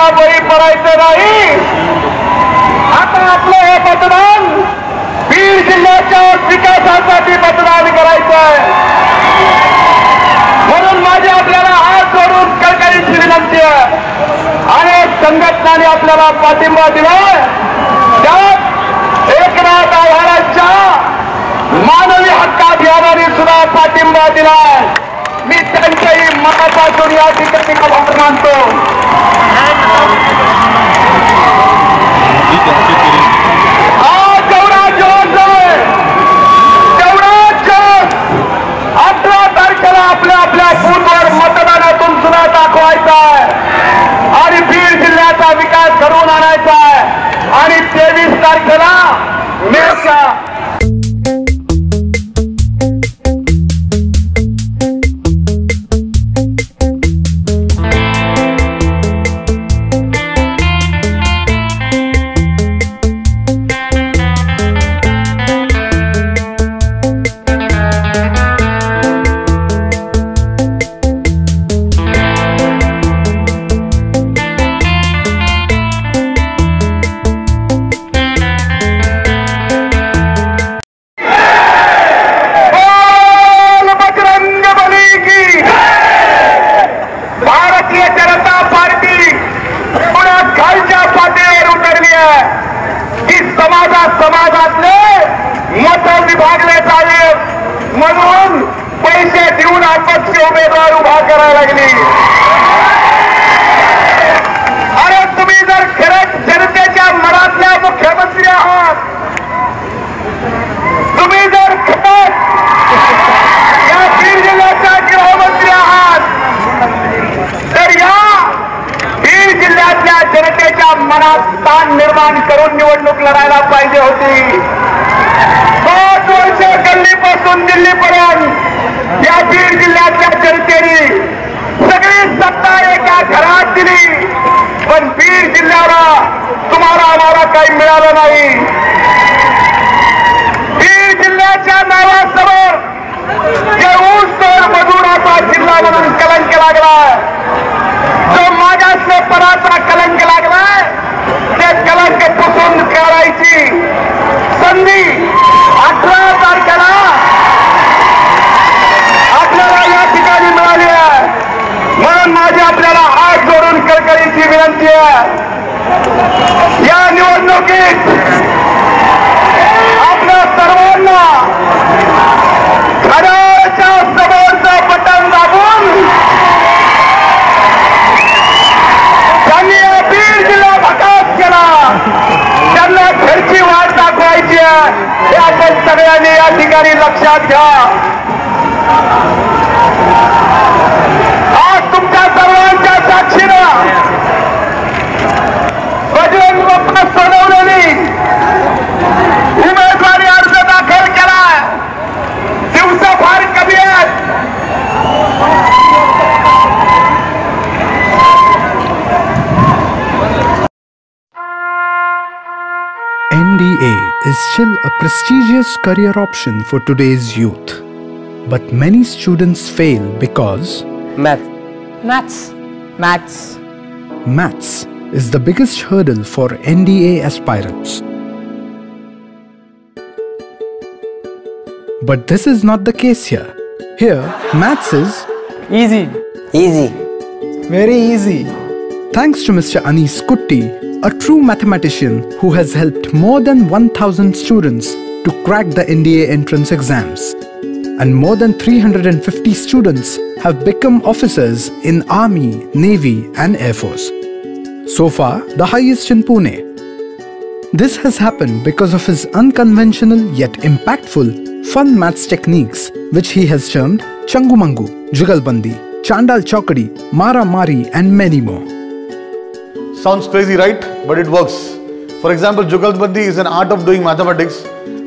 का बळी पडायचं नाही. आता आपलं हे मतदान बीड जिल्ह्याच्या विकासासाठी मतदान करायचं आहे म्हणून माझी आपल्याला हात जोडून कळकळीची विनंती आहे. अनेक संघटनांनी आपल्याला पाठिंबा दिला त्यात एकनाथ आव्हाडांच्या जो रियायती टेक्निकल ऑपरेशन को आपल्या आपल्या बूथवर मतदानातून सुद्धा दाखवायचा आहे विकास घडवून आणायचा आहे तेवीस तारखेला भारतीय जनता पार्टी पुन्हा खालच्या पातळीवर उतरली आहे. की समाजात समाजातले मत विभागले चालले. म्हणून पैसे देऊन अपक्ष उमेदवार उभा करायला लागली. मनात ताण निर्माण करून निवडणूक लढायला पाहिजे होती. पाच वर्ष गल्लीपासून दिल्लीपर्यंत या बीड जिल्ह्यातल्या जनतेने सगळी सत्ता एका घरात दिली. पण बीड जिल्ह्याला तुम्हाला आम्हाला काही मिळालं नाही. बीड जिल्ह्याच्या नावासमोर जे ऊस तोड मजुराचा जिल्हा म्हणून कलंक लागलाय जो मागासलेपणाचा कलंक लागलाय ते कलंक पुसून काढायची संधी अठरा तारखेला आपल्याला या ठिकाणी मिळाली आहे म्हणून माझी आपल्याला हात जोडून कळकळीची विनंती आहे. या निवडणुकीत आपल्या सर्वांना घड्याळाच्या समोरचं बटन दाबून त्यांनी या बीड जिल्हा भकास केला. त्यांना घरची वाट दाखवायची आहे. हे आपण सगळ्यांनी या ठिकाणी लक्षात घ्या. आज तुमच्या सर्वांच्या साक्षीनं सोडवलेली उमेदवारी अर्ज दाखल केलाय दिवस फार कमी आहेत NDA is still a prestigious career option for today's youth. But many students fail because Math. Maths. Maths. maths is the biggest hurdle for NDA aspirants. But this is not the case here. Here, maths is Easy. Easy. very easy. Thanks to Mr. Anis Kutti, a true mathematician who has helped more than 1000 students to crack the NDA entrance exams. And more than 350 students have become officers in Army, Navy, and Air Force. So far, the highest in Pune. This has happened because of his unconventional yet impactful fun maths techniques, which he has termed Changumangu, Jugalbandi, Chandal Chokadi, Mara Mari, and many more. Sounds crazy, right? But it works. For example, Jugalbandi is an art of doing mathematics,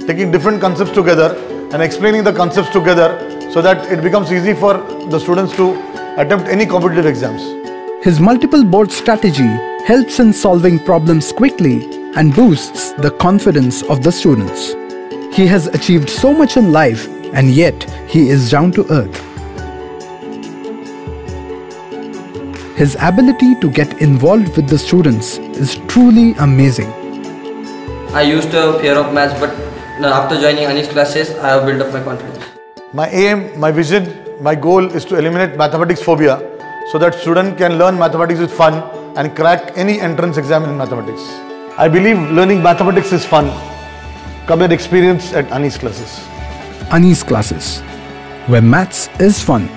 taking different concepts together and explaining the concepts together so that it becomes easy for the students to attempt any competitive exams. His multiple board strategy helps in solving problems quickly and boosts the confidence of the students. He has achieved so much in life and yet he is down to earth. His ability to get involved with the students is truly amazing. I used to have fear of maths, but after joining Anish classes, I have built up my confidence. My aim, my vision, my goal is to eliminate mathematics phobia so that student can learn mathematics with fun and crack any entrance exam in mathematics. I believe learning mathematics is fun. Come and experience at Ani's classes. Ani's classes, where maths is fun.